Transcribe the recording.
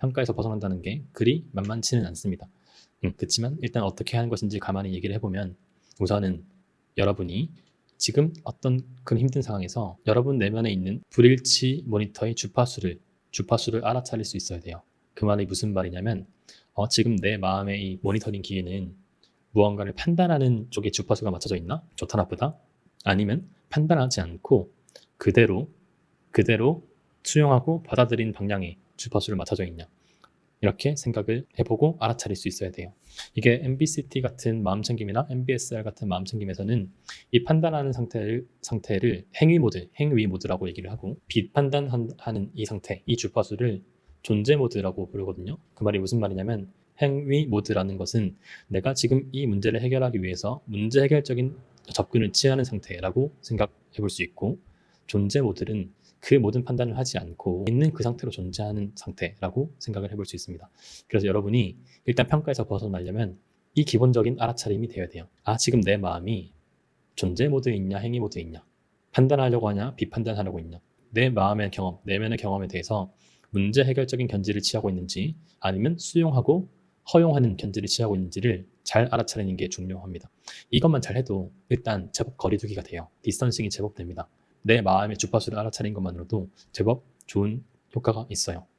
평가에서 벗어난다는 게 그리 만만치는 않습니다. 음, 그렇지만 일단 어떻게 하는 것인지 가만히 얘기를 해보면 우선은 여러분이 지금 어떤 그런 힘든 상황에서 여러분 내면에 있는 불일치 모니터의 주파수를 주파수를 알아차릴 수 있어야 돼요. 그 말이 무슨 말이냐면 어, 지금 내 마음의 이 모니터링 기계는 무언가를 판단하는 쪽에 주파수가 맞춰져 있나? 좋다 나쁘다? 아니면 판단하지 않고 그대로 그대로 수용하고 받아들인 방향의 주파수를 맞춰져 있냐? 이렇게 생각을 해보고 알아차릴 수 있어야 돼요. 이게 MBCT 같은 마음챙김이나 MBSR 같은 마음챙김에서는 이 판단하는 상태를, 상태를 행위 모드, 행위 모드라고 얘기를 하고 비판단하는 이 상태, 이 주파수를 존재 모드라고 부르거든요. 그 말이 무슨 말이냐면 행위 모드라는 것은 내가 지금 이 문제를 해결하기 위해서 문제 해결적인 접근을 취하는 상태라고 생각해 볼 수 있고 존재 모드는 그 모든 판단을 하지 않고 있는 그 상태로 존재하는 상태라고 생각을 해볼 수 있습니다. 그래서 여러분이 일단 평가에서 벗어나려면 이 기본적인 알아차림이 되어야 돼요. 아, 지금 내 마음이 존재 모드에 있냐, 행위 모드에 있냐, 판단하려고 하냐, 비판단하려고 있냐, 내 마음의 경험, 내면의 경험에 대해서 문제 해결적인 견지를 취하고 있는지 아니면 수용하고 허용하는 견지를 취하고 있는지를 잘 알아차리는 게 중요합니다. 이것만 잘 해도 일단 제법 거리두기가 돼요. 디스턴싱이 제법 됩니다. 내 마음의 주파수를 알아차린 것만으로도 제법 좋은 효과가 있어요.